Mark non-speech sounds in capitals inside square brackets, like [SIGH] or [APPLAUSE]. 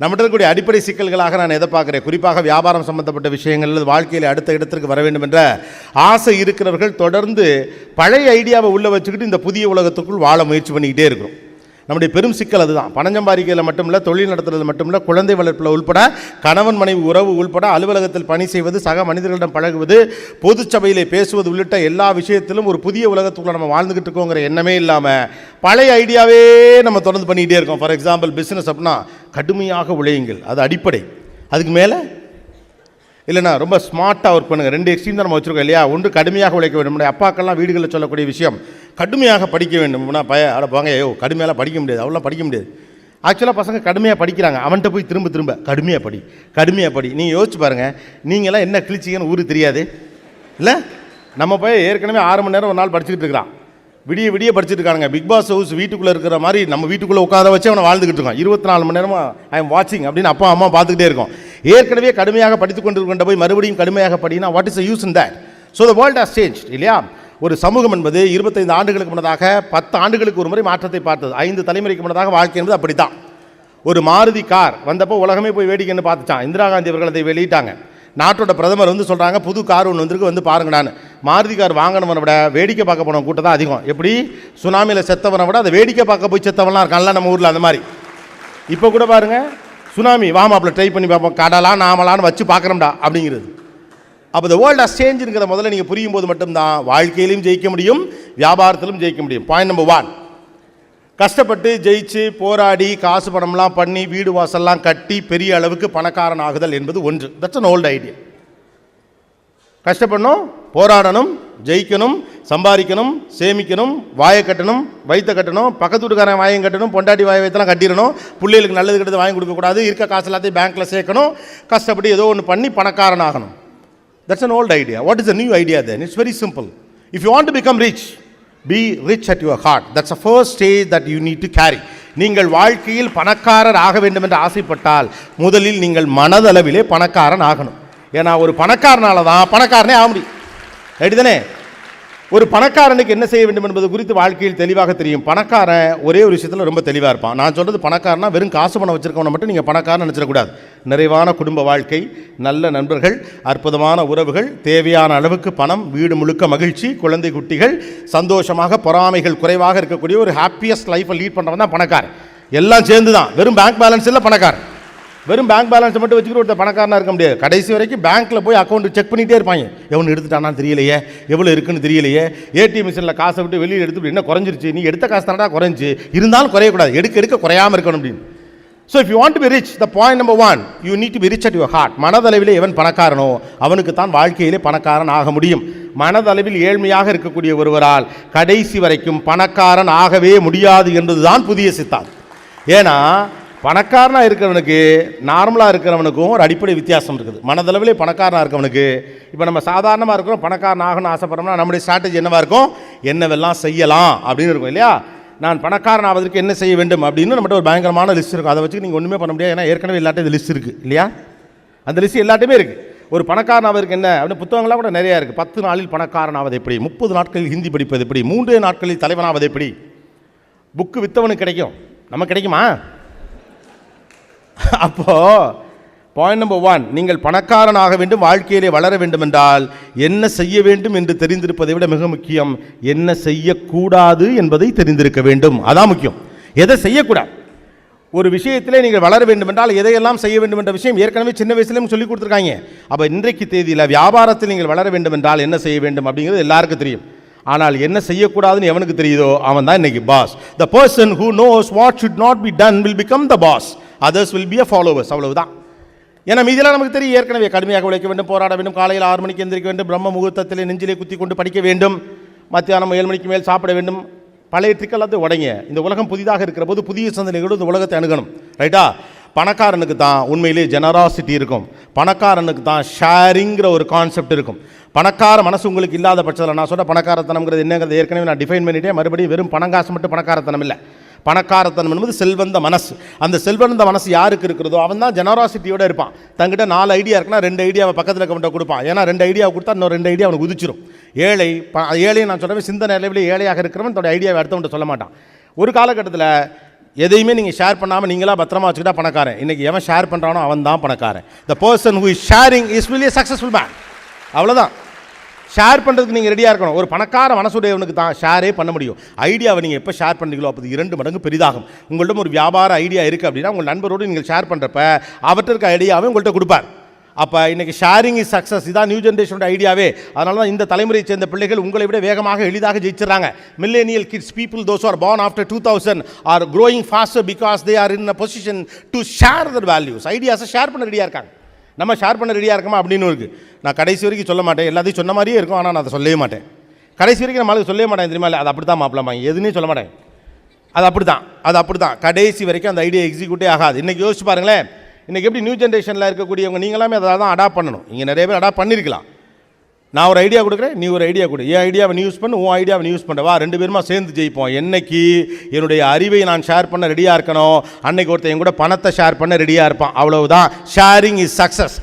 நம்மகிட்ட இருக்கக்கூடிய அடிப்படை சிக்கல்களாக நான் எதை பார்க்குறேன்? குறிப்பாக வியாபாரம் சம்பந்தப்பட்ட விஷயங்கள் அல்லது வாழ்க்கையில் அடுத்த இடத்திற்கு வர வேண்டும் என்ற ஆசை இருக்கிறவர்கள் தொடர்ந்து பழைய ஐடியாவை உள்ளே வச்சுக்கிட்டு இந்த புதிய உலகத்துக்குள் வாழ முயற்சி பண்ணிக்கிட்டே இருக்கிறோம் நம்முடைய பெரும் சிக்கல் அதுதான். பணம் சம்பாதிக்கிறதுல இல்லை தொழில் நடத்துறது இல்லை குழந்தை வளர்ப்பில் உள்பட கணவன் மனைவி உறவு உள்பட அலுவலகத்தில் பணி செய்வது சக மனிதர்களிடம் பழகுவது பொது சபையிலே பேசுவது உள்ளிட்ட எல்லா விஷயத்திலும் ஒரு புதிய உலகத்துக்குள்ள நம்ம வாழ்ந்துகிட்டு இருக்கோங்கிற எண்ணமே இல்லாமல் பழைய ஐடியாவே நம்ம தொடர்ந்து பண்ணிக்கிட்டே இருக்கோம். ஃபார் எக்ஸாம்பிள் பிஸ்னஸ் அப்படின்னா கடுமையாக உழையுங்கள். அது அடிப்படை. அதுக்கு மேலே இல்லைனா ரொம்ப ஸ்மார்ட்டாக ஒர்க் பண்ணுங்கள் ரெண்டு எக்ஸ்ட்ரீம் தான் நம்ம வச்சுருக்கோம் இல்லையா? ஒன்று கடுமையாக உழைக்க வேண்டும். நம்முடைய அப்பாக்கெல்லாம் வீடுகளில் சொல்லக்கூடிய விஷயம் கடுமையாக படிக்க வேண்டும்னா பய அட போங்க ஐயோ கடுமையாலாம் படிக்க முடியாது. அவ்வளோ படிக்க முடியாது. ஆக்சுவலாக பசங்க கடுமையாக படிக்கிறாங்க. அவன்கிட்ட போய் திரும்ப திரும்ப கடுமையாக படி கடுமையாக படி. நீங்கள் யோசிச்சு பாருங்கள் நீங்களாம் என்ன கிழிச்சிங்கன்னு ஊருக்கு தெரியாது. இல்லை? நம்ம போய் ஏற்கனவே ஆறு மணி நேரம் ஒரு நாள் படிச்சுக்கிட்டு இருக்கிறான். விடிய விடிய படிச்சுட்டு இருக்கானுங்க. பிக் பாஸ் ஹவுஸ் வீட்டுக்குள்ளே இருக்கிற மாதிரி நம்ம வீட்டுக்குள்ளே உட்கார வச்சு அவனை வாழ்ந்துக்கிட்டு இருக்கான். இருபத்தி நாலு மணி நேரமாக ஐ எம் வாட்சிங் அப்படின்னு அப்பா அம்மா பார்த்துக்கிட்டே இருக்கோம். ஏற்கனவே கடுமையாக படித்து கொண்டு கொண்ட போய் மறுபடியும் கடுமையாக படினா what is use in that so the world has change இல்லையா? ஒரு சமூகம் என்பது இருபத்தைந்து ஆண்டுகளுக்கு முன்னதாக பத்து ஆண்டுகளுக்கு ஒரு முறை மாற்றத்தை பார்த்தது. ஐந்து தலைமுறைக்கு முன்னதாக வாழ்க்கை என்பது அப்படித்தான். ஒரு மாருதி கார் வந்தப்போ உலகமே போய் வேடிக்கைன்னு பார்த்துச்சான் இந்திரா காந்தி அவர்கள் அதை வெளியிட்டாங்க. நாட்டோட பிரதமர் வந்து சொல்கிறாங்க புது கார் ஒன்று வந்திருக்கு வந்து பாருங்க நான். மாருதி கார் வாங்கினவனை விட வேடிக்கை பார்க்க போன கூட்டம் தான் அதிகம். எப்படி? சுனாமியில் செத்தவனை விட அதை வேடிக்கை பார்க்க போய் செத்தவன்லாம் இருக்கான்ல நம்ம ஊரில் அந்த மாதிரி. இப்போ கூட பாருங்க சுனாமி வாமாப்பில் ட்ரை பண்ணி பார்ப்போம். கடலாம் நாமலான்னு வச்சு பார்க்குறோம்டா அப்படிங்கிறது. அப்போ த வேர்ல்ட் has முதல்ல நீங்கள் புரியும் போது மட்டும்தான் வாழ்க்கையிலையும் ஜெயிக்க முடியும் வியாபாரத்திலும் ஜெயிக்க முடியும். பாயிண்ட் நம்பர் ஒன் கஷ்டப்பட்டு ஜெயிச்சு போராடி காசு பணம்லாம் பண்ணி வீடு வாசல்லாம் கட்டி பெரிய அளவுக்கு பணக்காரன் ஆகுதல் என்பது ஒன்று. தட்ஸ் அன் ஓல்டு ஐடியா கஷ்டப்படணும் போராடணும் ஜெயிக்கணும் சம்பாதிக்கணும் சேமிக்கணும் வாயை கட்டணும் வயிற்ற கட்டணும் பக்கத்து வீட்டுக்காரன் வாயம் கட்டணும் பொண்டாட்டி வாயை வைத்தெல்லாம் கட்டிடணும் பிள்ளைகளுக்கு நல்லது கெட்டது வாங்கி கொடுக்கக்கூடாது இருக்க காசு எல்லாத்தையும் பேங்க்கில் சேர்க்கணும் கஷ்டப்பட்டு ஏதோ ஒன்று பண்ணி பணக்காரன் ஆகணும். That's an old idea what is a new idea then? It's very simple if you want to become rich be rich at your heart that's a first stage that you need to carry நீங்கள் வாழ்க்கையில் பணக்காரர் ஆக வேண்டும் என்று ஆசைப்பட்டால் முதலில் நீங்கள் மனதளவிலே பணக்காரன் ஆகணும். ஏன்னா ஒரு பணக்காரனால தான் பணக்காரனே ஆக முடியும். ரைட்டு தானே ஒரு பணக்காரனுக்கு என்ன செய்ய வேண்டும் என்பது குறித்து வாழ்க்கையில் தெளிவாக தெரியும். பணக்காரன் ஒரே ஒரு விஷயத்தில் ரொம்ப தெளிவாக இருப்பான். நான் சொல்கிறது பணக்காரனா வெறும் காசு பணம் வச்சுருக்கவனை மட்டும் நீங்கள் பணக்காரன் நினச்சிடக்கூடாது. நிறைவான குடும்ப வாழ்க்கை நல்ல நண்பர்கள் அற்புதமான உறவுகள் தேவையான அளவுக்கு பணம் வீடு முழுக்க மகிழ்ச்சி குழந்தை குட்டிகள் சந்தோஷமாக பொறாமைகள் குறைவாக இருக்கக்கூடிய ஒரு ஹாப்பியஸ்ட் லைஃப்பை லீட் பண்ணுறவன் தான் பணக்காரன். எல்லாம் சேர்ந்து தான் வெறும் பேங்க் பேலன்ஸ் இல்லை பணக்காரன். வெறும் பேங்க் பேலன்ஸை மட்டும் வச்சுக்கிட்டு ஒருத்தர் பணக்காரனாக இருக்க முடியாது. கடைசி வரைக்கும் பேங்க்கில் போய் அக்கௌண்ட் செக் பண்ணிகிட்டே இருப்பாங்க. எவனு எடுத்துட்டானான்னு தெரியலையே? எவ்வளோ இருக்குன்னு தெரியலையே? ஏடிஎம் மிஷினில் காசை விட்டு வெளியில் எடுத்து என்ன குறைஞ்சிருச்சு? நீ எடுத்த காசு தானடா குறைஞ்சி? இருந்தாலும் குறையக்கூடாது. எடுக்க எடுக்க குறையாமல் இருக்கணும் அப்படின்னு. So if you want to be rich the point number one you need to be rich at your heart மனதளவிலே எவன் பணக்காரனோ அவனுக்கு தான் வாழ்க்கையிலே பணக்காரன் ஆக முடியும். மனதளவில் ஏழ்மையாக இருக்கக்கூடிய ஒருவரால் கடைசி வரைக்கும் பணக்காரன் ஆகவே முடியாது என்பதுதான் புதிய சித்தாந்தம். ஏன்னா பணக்காரனாக இருக்கிறவனுக்கு நார்மலாக இருக்கிறவனுக்கும் ஒரு அடிப்படை வித்தியாசம் இருக்குது. மனதளவிலே பணக்காரனாக இருக்கவனுக்கு இப்போ நம்ம சாதாரணமாக இருக்கிறோம் பணக்காரன் ஆகணும்னு ஆசைப்படுறோம்னா நம்முடைய ஸ்ட்ராட்டஜி என்னவாக இருக்கும்? என்னவெல்லாம் செய்யலாம் அப்படின்னு இருக்கும் இல்லையா? நான் பணக்காரன் ஆவதற்கு என்ன செய்ய வேண்டும் அப்படின்னு நம்மகிட்ட ஒரு பயங்கரமான லிஸ்ட் இருக்கும். அதை வச்சு நீங்கள் ஒன்றுமே பண்ண முடியாது ஏன்னா ஏற்கனவே எல்லாட்டையும் இந்த லிஸ்ட் இருக்குது இல்லையா? அந்த லிஸ்ட் எல்லாத்தையுமே இருக்குது ஒரு பணக்காரன் ஆவதற்கு என்ன அப்படின்னு புத்தகங்களாக கூட நிறையா இருக்குது பத்து நாளில் பணக்காரன் ஆவது எப்படி? முப்பது நாட்களில் ஹிந்தி படிப்பது எப்படி? மூன்றே நாட்களில் தலைவனாவது எப்படி? புக்கு வித்தவனுக்கு கிடைக்கும். நம்ம கிடைக்குமா? [LAUGHS] அப்போ பாயிண்ட் நம்பர் ஒன் நீங்கள் பணக்காரனாக வேண்டும் வாழ்க்கையிலே வளர வேண்டும் என்றால் என்ன செய்ய வேண்டும் என்று தெரிந்திருப்பதை விட மிக முக்கியம் என்ன செய்யக்கூடாது என்பதை தெரிந்திருக்க வேண்டும். அதான் முக்கியம். எதை செய்யக்கூடாது? ஒரு விஷயத்திலே நீங்கள் வளர வேண்டும் என்றால் எதையெல்லாம் செய்ய வேண்டும் என்ற விஷயம் ஏற்கனவே சின்ன வயசுலேயும் சொல்லி கொடுத்துருக்காங்க. அப்போ இன்றைக்கு தேதியில் வியாபாரத்தில் நீங்கள் வளர வேண்டும் என்றால் என்ன செய்ய வேண்டும் அப்படிங்கிறது எல்லாருக்கும் தெரியும். ஆனால் என்ன செய்யக்கூடாதுன்னு எவனுக்கு தெரியுதோ அவன் தான் இன்னைக்கு boss the person who knows what should not be done will become the boss others will be a followers அவ்வளவுதான். ஏன்னா மீதியெல்லாம் நமக்கு தெரியும். ஏற்கனவே கடுமையாக உழைக்க வேண்டும் போராட வேண்டும். காலையில் ஆறு மணிக்கு எந்திரிக்க வேண்டும். பிரம்ம முகூர்த்தத்தில் நெஞ்சிலே குத்தி கொண்டு படிக்க வேண்டும். மத்தியானம் ஏழு மணிக்கு மேல் சாப்பிட வேண்டும். பழைய ட்ரிக்கெல்லாம் உடைங்க. இந்த உலகம் புதிதாக இருக்கிற போது புதிய சிந்தனைகளோடு இந்த உலகத்தை அணுகணும். ரைட்டா பணக்காரனுக்கு தான் உண்மையிலே ஜெனராசிட்டி இருக்கும். பணக்காரனுக்கு தான் ஷேரிங்கிற ஒரு கான்செப்ட் இருக்கும். பணக்கார மனசு உங்களுக்கு இல்லாத பட்சத்தில் நான் சொன்ன பணக்காரத்தனம்ங்கிறது என்னங்கிறது ஏற்கனவே நான் டிஃபைன் பண்ணிட்டேன். மறுபடியும் வெறும் பணங்காசு மட்டும் பணக்காரத்தனம் இல்லை. பணக்காரத்தனம் என்பது செல்வந்த மனசு. அந்த செல்வந்த மனசு யாருக்கு இருக்கிறதோ அவன் தான் ஜெனராசிட்டியோட இருப்பான். தங்கிட்ட நாலு ஐடியா இருக்குன்னா ரெண்டு ஐடியாவை பக்கத்தில் இருக்கவன்ட்ட கொடுப்பான். ஏன்னா ரெண்டு ஐடியா கொடுத்தா இன்னும் ரெண்டு ஐடியா அவனுக்கு உதிச்சிரும். ஏழை ப ஏழை நான் சொல்கிறேன் சிந்தனை அளவில் ஏழையாக இருக்கிறவன் தன்னோட ஐடியாவை அடுத்தவன்ட்ட சொல்ல மாட்டான். ஒரு காலகட்டத்தில் எதையுமே நீங்கள் ஷேர் பண்ணாமல் நீங்களா பத்திரமா வச்சுக்கிட்டா பணக்காரன். இன்றைக்கி எவன் ஷேர் பண்ணுறானோ அவன் தான் பணக்காரன். The person who is sharing is really successful man அவ்வளோதான் ஷேர் பண்ணுறதுக்கு நீங்கள் ரெடியாக இருக்கணும். ஒரு பணக்கார மனசுடையவனுக்கு தான் ஷேரே பண்ண முடியும். ஐடியாவை நீங்கள் எப்போ ஷேர் பண்ணுறீங்களோ அப்போது இரண்டு மடங்கு பெரிதாகும். உங்கள்கிட்ட ஒரு வியாபார ஐடியா இருக்குது அப்படின்னா உங்கள் நண்பரோடு நீங்கள் ஷேர் பண்ணுறப்ப அவர்கிட்ட இருக்க ஐடியாவை உங்கள்கிட்ட கொடுப்பார். அப்போ இன்றைக்கி ஷேரிங் இஸ் சக்ஸஸ் இதான் நியூ ஜென்ரேஷனோட ஐடியாவே அதனால தான் இந்த தலைமுறையை சேர்ந்த பிள்ளைகள் உங்களை விட வேகமாக எளிதாக ஜெயிச்சிடறாங்க. Millennial kids people those are born after two thousand are growing faster because they are in a position to share their values ஐடியாஸை share பண்ண ரெடியாக இருக்காங்க. நம்ம ஷேர் பண்ண ரெடியாக இருக்கமா அப்படின்னு இருக்குது நான் கடைசி வரைக்கும் சொல்ல மாட்டேன். எல்லாத்தையும் சொன்ன மாதிரியே இருக்கும். ஆனால் நான் அதை சொல்லவே மாட்டேன். கடைசி வரைக்கும் நம்மளுக்கு சொல்லவே மாட்டேன் தெரியுமா? இல்லை அது அப்படி தான் மாப்பிளமா எதுனே சொல்ல மாட்டேன் அது அப்படி தான் அது அப்படி தான் கடைசி வரைக்கும் அந்த ஐடியா எக்ஸிக்யூட்டே ஆகாது. இன்றைக்கி யோசிச்சு பாருங்களேன். இன்றைக்கி எப்படி நியூ ஜென்ரேஷனில் இருக்கக்கூடியவங்க நீங்களாமே அதை தான் அடாப்ட் பண்ணணும். இங்கே நிறைய பேர் அடாப்ட் பண்ணியிருக்கலாம் நான் ஒரு ஐடியா கொடுக்குறேன் நீ ஒரு ஐடியா கொடு. என் ஐடியாவை நீ யூஸ் பண்ணு உன் ஐடியாவை நீ யூஸ் பண்ண. வா ரெண்டு பேருமா சேர்ந்து ஜெயிப்போம். என்னைக்கு என்னுடைய அறிவை நான் ஷேர் பண்ண ரெடியாக இருக்கணும் அன்னைக்கு ஒருத்தன் என் கூட பணத்தை ஷேர் பண்ண ரெடியாக இருப்பான். அவ்வளவுதான். Sharing is success